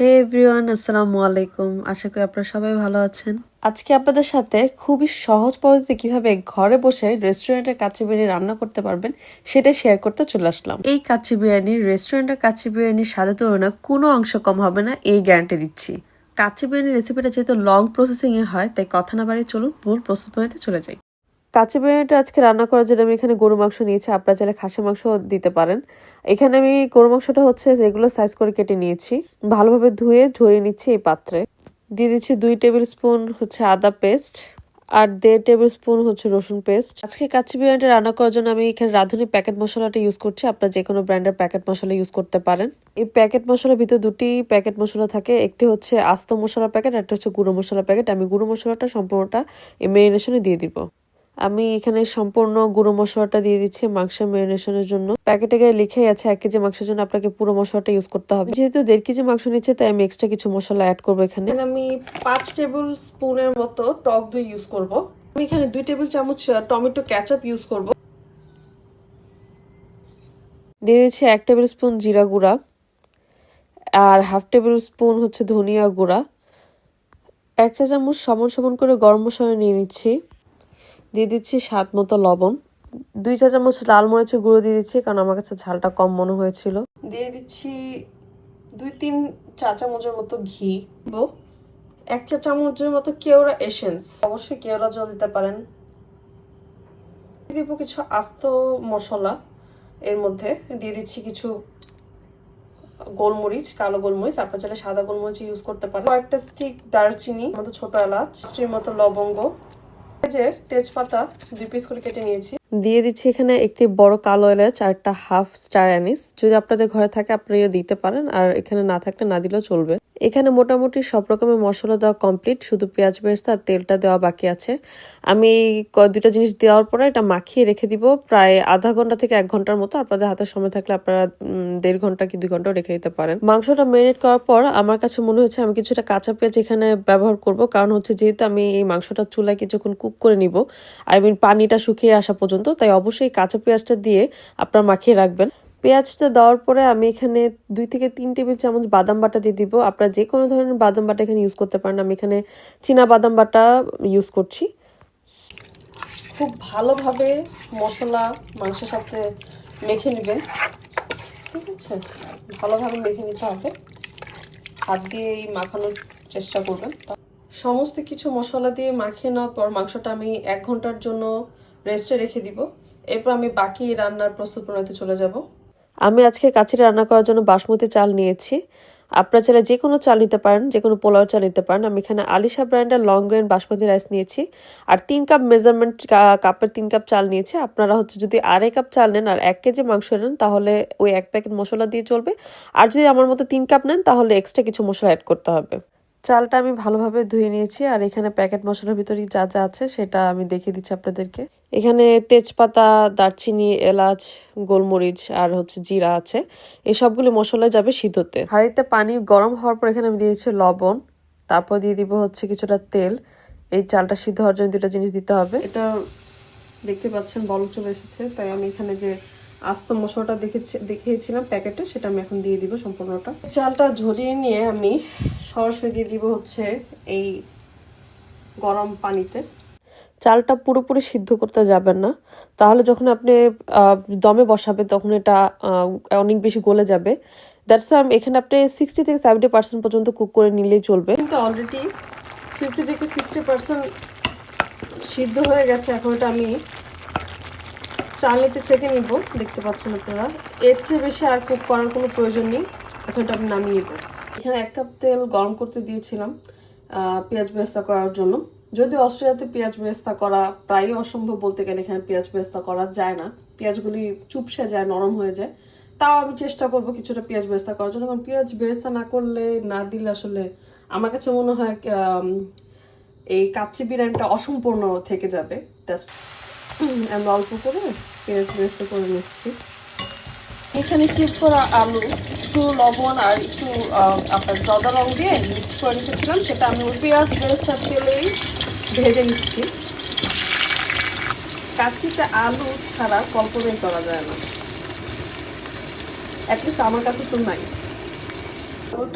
হে everyone, আসসালামু আলাইকুম। আশা করি আপনারা সবাই ভালো আছেন। আজকে আপনাদের সাথে খুবই সহজ পদ্ধতিতে কীভাবে ঘরে বসে রেস্টুরেন্টের কাচ্চি বিরিয়ানি রান্না করতে পারবেন সেটা শেয়ার করতে চলে আসলাম। এই কাচ্চি বিরিয়ানি রেস্টুরেন্টের কাচ্চি বিরিয়ানির স্বাদে তুলনায় কোনো অংশ কম হবে না, এই গ্যারান্টি দিচ্ছি। কাচ্চি বিরিয়ানির রেসিপিটা যেহেতু লং প্রসেসিং এর হয়, তাই কথা না বাড়িয়ে চলুন, মূল প্রস্তুত চলে যাই। কাঁচি বিরিয়ানিটা আজকে রান্না করার জন্য আমি এখানে গরু মাংস নিয়েছি। আপনারা চাইলে খাসি মাংস দিতে পারেন। এখানে আমি গরু মাংসটা হচ্ছে যেগুলো সাইজ করে কেটে নিয়েছি। ভালোভাবে ধুয়ে ঝরিয়ে নিচ্ছি এই পাত্রে। দিয়ে দিচ্ছি দুই টেবিল স্পুন হচ্ছে আদা পেস্ট আর দেড় টেবিল স্পুন হচ্ছে রসুন পেস্ট আজকে কাচ্চি বিরিয়ানিটা রান্না করার জন্য আমি এখানে রাঁধুনি প্যাকেট মশলাটা ইউজ করছি। আপনারা যে কোনো ব্র্যান্ডের প্যাকেট মশলা ইউজ করতে পারেন। এই প্যাকেট মশলার ভিতরে দুটি প্যাকেট মশলা থাকে। একটি হচ্ছে আস্ত মশলা প্যাকেট একটা হচ্ছে গুঁড়ো মশলা প্যাকেট আমি গুঁড়ো মশলাটা সম্পূর্ণটা এই মেরিনেশনে দিয়ে দিব। আমি এখানে সম্পূর্ণ গুঁড়ো মশলাটা দিয়ে দিচ্ছি মাংসের ম্যারিনেশনের জন্য। প্যাকেটে গায়ে লিখেই আছে এক কেজি মাংসের জন্য আপনাকে পুরো মশলাটা ইউজ করতে হবে। যেহেতু দেড় কেজি মাংস নিচ্ছে তাই আমি এক্সট্রা কিছু মশলা অ্যাড করব এখানে। আমি পাঁচ টেবিল স্পুনের মতো টক দই ইউজ করব। আমি এখানে দুই টেবিল চামচ টমেটো ক্যাচআপ ইউজ করব। দিয়ে দিচ্ছি এক টেবিল স্পুন জিরা গুঁড়া আর হাফ টেবিল স্পুন হচ্ছে ধনিয়া গুঁড়া। এক চা চামচ সমান সমান করে গরম মশলা নিয়ে নিচ্ছি। দিয়ে দিচ্ছি স্বাদ মতো লবণ। দুই চা চামচ লাল মরিচের গুঁড়ো দিয়ে দিচ্ছি, কারণ আমার কাছে ঝালটা কম মনে হয়েছিল। দিয়ে দিচ্ছি দুই তিন চা চামচের মতো ঘি। এক চা চামচের মতো কেওড়া এসেন্স। অবশ্যই কেওড়া জল দিতে পারেন। দিব কিছু আস্ত মশলা এর মধ্যে। দিয়ে দিচ্ছি কিছু গোলমরিচ, কালো গোলমরিচ। আপনার চাইলে সাদা গোলমরিচ ইউজ করতে পারেন। কয়েকটা স্টিক দারচিনি মতো ছোট এলাচ স্টির মতো লবঙ্গ। পেঁয়াজের তেজপাতা দুই পিস করে কেটে নিয়েছি। দিয়ে দিচ্ছি এখানে একটি বড় কালো এলাচ আর একটা হাফ স্টার অ্যানিস। যদি আপনাদের ঘরে থাকে আপনারা দিতে পারেন। আর এখানে না থাকলে না দিলেও চলবে। এখানে মোটামুটি সব রকমের মশলা দেওয়া কমপ্লিট শুধু পেঁয়াজ বেরেস্তা আর তেলটা দেওয়া বাকি আছে। আমি দুটা জিনিস দেওয়ার পরে এটা মাখিয়ে রেখে দিব প্রায় আধা ঘণ্টা থেকে এক ঘণ্টার মতো। আপনাদের হাতে সময় থাকলে আপনারা দেড় ঘণ্টা কি দুই ঘন্টাও রেখে দিতে পারেন। মাংসটা ম্যারিনেট করার পর আমার কাছে মনে হচ্ছে আমি কিছুটা কাঁচা পেঁয়াজ এখানে ব্যবহার করব। কারণ হচ্ছে যেহেতু আমি এই মাংসটা চুলায় কিছুক্ষণ কুক করে নিব আই মিন পানিটা শুকিয়ে আসা পর্যন্ত, তাই অবশ্যই কাঁচা পেঁয়াজটা দিয়ে আপনারা মাখিয়ে রাখবেন। পেঁয়াজটা দেওয়ার পরে আমি এখানে দুই থেকে তিন টেবিল চামচ বাদাম বাটা দিয়ে দিব। আপনারা যে কোনো ধরনের বাদাম বাটা এখানে ইউজ করতে পারেন। আমি এখানে চীনা বাদাম বাটা ইউজ করছি। খুব ভালোভাবে মশলা, মাংসের সাথে মেখে নেবেন। ঠিক আছে? ভালোভাবে মেখে নিতে হবে। হাত দিয়ে এই মাখানোর চেষ্টা করবেন। সমস্ত কিছু মশলা দিয়ে মাখিয়ে নেওয়ার পর মাংসটা আমি এক ঘণ্টার জন্য রেস্টে রেখে দিব। এরপর আমি বাকি রান্নার প্রস্তুত প্রণালীতে চলে যাব। আমি আজকে কাচিটা রান্না করার জন্য বাসমতি চাল নিয়েছি। আপনারা চাইলে যে কোনো চাল নিতে পারেন যে কোনো পোলাও চাল নিতে পারেন। আমি এখানে আলিশা ব্র্যান্ডের লং গ্রেন বাসমতি রাইস নিয়েছি আর তিন কাপ মেজারমেন্ট কাপের তিন কাপ চাল নিয়েছি। আপনারা হচ্ছে যদি আড়াই কাপ চাল নেন আর এক কেজি মাংস নেন, তাহলে ওই এক প্যাকেট মশলা দিয়ে চলবে। আর যদি আমার মতো তিন কাপ নেন, তাহলে এক্সট্রা কিছু মশলা অ্যাড করতে হবে। চালটা আমি ভালোভাবে ধুয়ে নিয়েছি আর এখানে প্যাকেট মশলার ভিতরে যা যা আছে, সেটা আমি দেখিয়ে দিচ্ছি আপনাদেরকে। এখানে তেজপাতা, দারচিনি, এলাচ, গোলমরিচ আর হচ্ছে জিরা আছে। এই সবগুলো মশলা যাবে সিদ্ধতে। হাঁড়িতে পানি গরম হওয়ার পর এখানে আমি দিয়েছি লবণ। তারপর দিয়ে দিব হচ্ছে কিছুটা তেল। এই চালটা সিদ্ধ হওয়ার জন্য দুটা জিনিস দিতে হবে। এটা দেখতে পাচ্ছেন বল চলে এসেছে। তাই আমি এখানে যে আস্ত মশলাটা দেখেছি, দেখিয়েছিলাম প্যাকেটে, সেটা আমি এখন দিয়ে দিব সম্পূর্ণটা। চালটা ঝরিয়ে নিয়ে আমি সরাসরি দিয়ে দিব হচ্ছে এই গরম পানিতে। চালটা পুরোপুরি সিদ্ধ করতে যাবেন না। তাহলে যখন আপনি দমে বসাবেন, তখন এটা অনেক বেশি গলে যাবে। দ্যাটস আমি এখানে আপনি সিক্সটি থেকে সেভেন্টি পার্সেন্ট পর্যন্ত কুক করে নিলেই চলবে। কিন্তু অলরেডি ফিফটি থেকে সিক্সটি পার্সেন্ট সিদ্ধ হয়ে গেছে। এখন এটা আমি চালনিতে ছেঁকে নিব। দেখতে পাচ্ছেন আপনারা। এর চেয়ে বেশি আর কুক করার কোনো প্রয়োজন নেই। এখন এটা আমি নামিয়ে নিব। এখানে এক কাপ তেল গরম করতে দিয়েছিলাম পেঁয়াজ বেস্তা করার জন্য। যদি অস্ট্রেলিয়াতে পেঁয়াজ বেস্তা করা প্রায়ই অসম্ভব বলতে গেলে এখানে পেঁয়াজ বেস্তা করা যায় না। পেঁয়াজগুলি চুপসে যায়, নরম হয়ে যায়। তাও আমি চেষ্টা করব কিছুটা পেঁয়াজ বেরেস্তা করার জন্য, কারণ পেঁয়াজ বেরেস্তা না করলে, না দিলে আসলে আমার কাছে মনে হয় এই কাচ্চি বিরিয়ানিটা অসম্পূর্ণ থেকে যাবে। আমি অল্প করে পেঁয়াজ বেরেস্তা করে নিচ্ছি। এখানে কিউব করা আলু, একটু লবণ আর একটু আপনার জদা রং দিয়ে মিক্স করে নিতেছিলাম সেটা আমি ওই পেঁয়াজ বেরেস্তা তেলেই ভেজে নিচ্ছি। কাচিতে আলু ছাড়া কল্পনাই করা যায় না। অ্যাটলিস্ট আমার কাছে তো নাই।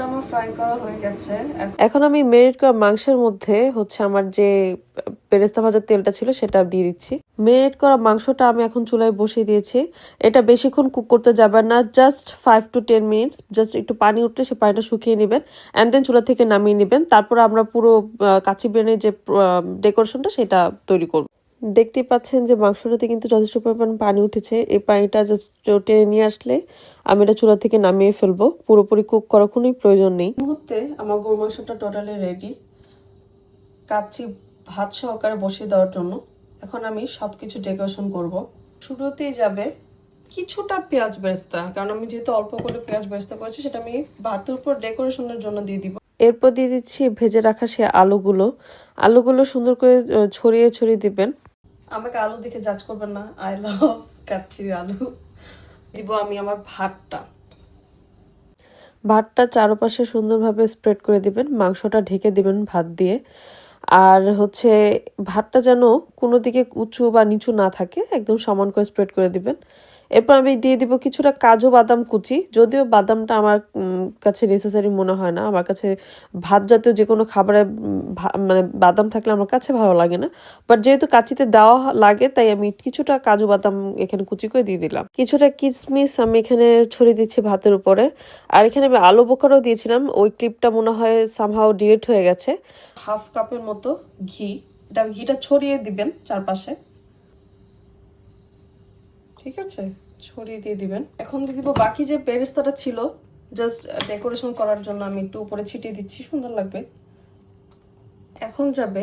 আমার করা হয়ে গেছে। এখন আমি মেরিট করা মাংসের মধ্যে হচ্ছে আমার যে পেরেস্তা ভাজার তেলটা ছিল সেটা দিয়ে দিচ্ছি। মেরিনেট করা মাংসটা আমি এখন চুলায় বসিয়ে দিয়েছি। এটা বেশিক্ষণ কুক করতে যাবেন না just five to ten minutes just একটু পানি উঠলে সে পানিটা শুকিয়ে নেবেন অ্যান্ড দেন চুলা থেকে নামিয়ে নেবেন। তারপর আমরা পুরো কাচি বিরিয়ানির যে ডেকোরেশনটা সেটা তৈরি করব। দেখতে পাচ্ছেন যে মাংসটাতে কিন্তু যথেষ্ট পরিমাণ পানি উঠেছে। এই পানিটা জাস্ট টেনে নিয়ে আসলে আমি এটা চুলা থেকে নামিয়ে ফেলব। পুরোপুরি কুক করার কোনোই প্রয়োজন নেই। মুহূর্তে আমার গরু মাংসটা টোটালি রেডি কাচ্চি ভাত সহকারে বসিয়ে দেওয়ার জন্য। এখন আমি সবকিছু ডেকোরেশন করব। শুরুতেই যাবে কিছুটা পেঁয়াজ বেরেস্তা, কারণ আমি যেহেতু অল্প করে পেঁয়াজ বেরেস্তা করেছি, সেটা আমি ভাতের উপর ডেকোরেশনের জন্য দিয়ে দিব। এরপর দিয়ে দিচ্ছি ভেজে রাখা সে আলুগুলো। আলুগুলো সুন্দর করে ছড়িয়ে ছড়িয়ে দিবেন। আমাকে আলু দেখে জাজ করবেন না। আই লাভ কাচ্চির আলু। দিব আমি আমার ভাতটা। ভাতটা চারপাশে সুন্দরভাবে স্প্রেড করে দিবেন। মাংসটা ঢেকে দিবেন ভাত দিয়ে। আর হচ্ছে ভাতটা যেন কোনো দিকে উঁচু বা নিচু না থাকে, একদম সমান করে স্প্রেড করে দিবেন। এরপর আমি দিয়ে দিব কিছুটা কাজু বাদাম কুচি। যদিও বাদামটা আমার কাছে নেসেসারি মনে হয় না। আমার কাছে ভাত জাতীয় যে কোনো খাবারে মানে বাদাম থাকলে আমার কাছে ভালো লাগে না। বাট যেহেতু কাচিতে দেওয়া লাগে, তাই আমি কিছুটা কাজু বাদাম এখানে কুচি করে দিয়ে দিলাম। কিছুটা কিসমিস আমি এখানে ছড়িয়ে দিচ্ছি ভাতের উপরে। আর এখানে আমি আলু বোকারও দিয়েছিলাম। ওই ক্লিপটা মনে হয় সামহাও ডিলিট হয়ে গেছে। হাফ কাপের মতো ঘি। এটা ঘিটা ছড়িয়ে দিবেন চারপাশে। ঠিক আছে? ছড়িয়ে দিয়ে দিবেন। এখন দিয়ে দিব বাকি যে পেরেস্তাটা ছিল জাস্ট ডেকোরেশন করার জন্য আমি একটু উপরে ছিটিয়ে দিচ্ছি, সুন্দর লাগবে। এখন যাবে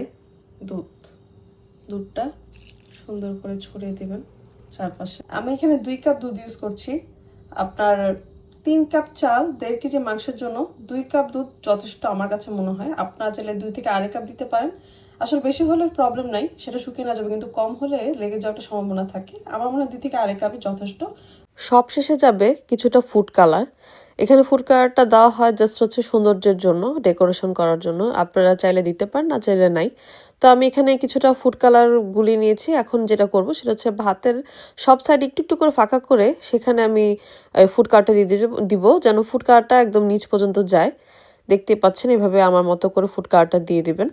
দুধ। দুধটা সুন্দর করে ছড়িয়ে দেবেন চারপাশে। আমি এখানে দুই কাপ দুধ ইউজ করছি। আপনার তিন কাপ চাল, দেড় কেজি মাংসের জন্য দুই কাপ দুধ যথেষ্ট আমার কাছে মনে হয়। আপনারা চাইলে দুই থেকে আড়াই কাপ দিতে পারেন। আসলে বেশি হলে প্রবলেম নাই, সেটা শুকিয়ে না যাবে, কিন্তু কম হলে লেগে যাওয়ার সম্ভাবনা থাকে। আমার মনে হয় দুই থেকে আরেক কাপই যথেষ্ট। সব শেষে যাবে কিছুটা ফুড কালার এখানে ফুড কালারটা দেওয়া হয় জাস্ট হচ্ছে সৌন্দর্যের জন্য ডেকোরেশন করার জন্য। আপনারা চাইলে দিতে পারেন, না চাইলে নাই। তো আমি এখানে কিছুটা ফুড কালার গুলি নিয়েছি। এখন যেটা করব সেটা হচ্ছে ভাতের সব সাইড একটু একটু করে ফাঁকা করে সেখানে আমি ফুড কালারটা দিয়ে দিব- যেন ফুড কালারটা একদম নিচ পর্যন্ত যায়। দেখতেই পাচ্ছেন, এভাবে আমার মতো করে ফুড কালারটা দিয়ে দিবেন।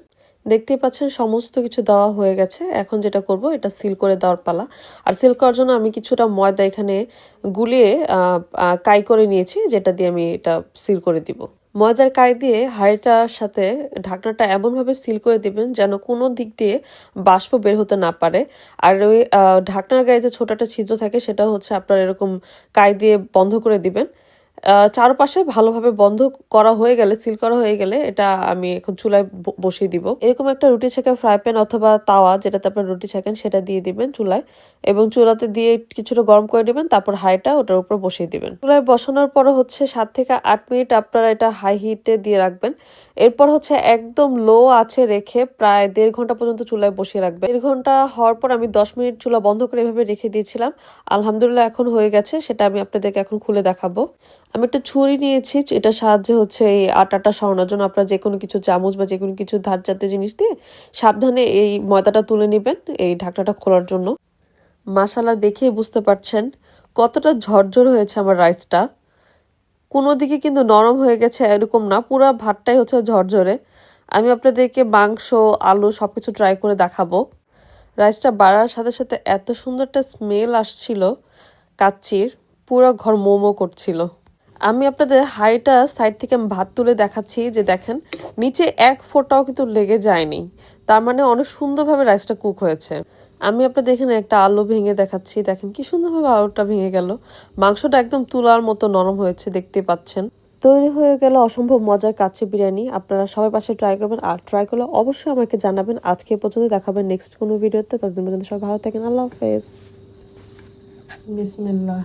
দেখতেই পাচ্ছেন, সমস্ত কিছু দেওয়া হয়ে গেছে। এখন যেটা করব, এটা সিল করে দেওয়ার পালা। আর সিল করার জন্য আমি কিছুটা ময়দা এখানে গুলিয়ে কাই করে নিয়েছি, যেটা দিয়ে আমি এটা সিল করে দিব। ময়দার কাই দিয়ে হাঁড়িটার সাথে ঢাকনাটা এমনভাবে সিল করে দিবেন, যেন কোনো দিক দিয়ে বাষ্প বের হতে না পারে। আর ওই ঢাকনার গায়ে যে ছোট একটা ছিদ্র থাকে সেটা হচ্ছে আপনার এরকম কাই দিয়ে বন্ধ করে দিবেন। চারপাশে ভালোভাবে বন্ধ করা হয়ে গেলে সিল করা হয়ে গেলে এটা আমি এখন চুলায় বসিয়ে দিব। এরকম একটা রুটি ছেঁকা ফ্রাই প্যান অথবা তাওয়া যেটাতে আপনার রুটি ছেঁকেন, সেটা দিয়ে দিবেন চুলায় এবং চুলাতে দিয়ে কিছুটা গরম করে দিবেন তারপর হাইটা ওটার উপর বসিয়ে দিবেন। চুলায় বসানোর পর হচ্ছে সাত থেকে আট মিনিট আপনারা এটা হাই হিটে দিয়ে রাখবেন। এরপর হচ্ছে একদম লো আছে রেখে প্রায় দেড় ঘণ্টা পর্যন্ত চুলায় বসিয়ে রাখবে। দেড় ঘণ্টা হওয়ার পর আমি দশ মিনিট চুলা বন্ধ করে এভাবে রেখে দিয়েছিলাম। আলহামদুলিল্লাহ এখন হয়ে গেছে, সেটা আমি আপনাদেরকে এখন খুলে দেখাবো। আমি একটা ছুরি নিয়েছি এটা সাহায্যে হচ্ছে এই আটাটা সরানোর জন্য আপনারা যে কোনো কিছু চামচ বা যে কোনো কিছু ধার জাতীয় জিনিস দিয়ে সাবধানে এই ময়দাটা তুলে নেবেন, এই ঢাকনাটা খোলার জন্য। মাসালা দেখেই বুঝতে পারছেন কতটা ঝরঝর হয়েছে আমার রাইসটা। কোনো দিকে কিন্তু নরম হয়ে গেছে এরকম না, পুরো ভাতটাই হচ্ছে ঝরঝরে। আমি আপনাদেরকে মাংস, আলু সব কিছু ট্রাই করে দেখাবো। রাইসটা বাড়ার সাথে সাথে এত সুন্দর একটা স্মেল আসছিল, কাচ্চির, পুরো ঘর মোমো করছিল। আমি আপনাদের হাইটা সাইড থেকে আমি ভাত তুলে দেখাচ্ছি, যে দেখেন, নিচে এক ফোঁটাও কিন্তু লেগে যায়নি। তার মানে অনেক সুন্দরভাবে রাইসটা কুক হয়েছে। আমি আপনার দেখেন একটা আলু ভেঙে দেখাচ্ছি। দেখেন কি সুন্দরভাবে আলুটা ভেঙে গেল। মাংসটা একদম তুলার মতো নরম হয়েছে, দেখতে পাচ্ছেন। তৈরি হয়ে গেল অসম্ভব মজার কাচ্চি বিরিয়ানি। আপনারা সবাই পাশে ট্রাই করবেন আর ট্রাই করলে অবশ্যই আমাকে জানাবেন। আজকে পর্যন্ত দেখাবেন নেক্সট কোনো ভিডিওতে ততদিন পর্যন্ত সবাই ভালো থাকেন। আল্লাহ হাফেজ। বিসমিল্লাহ।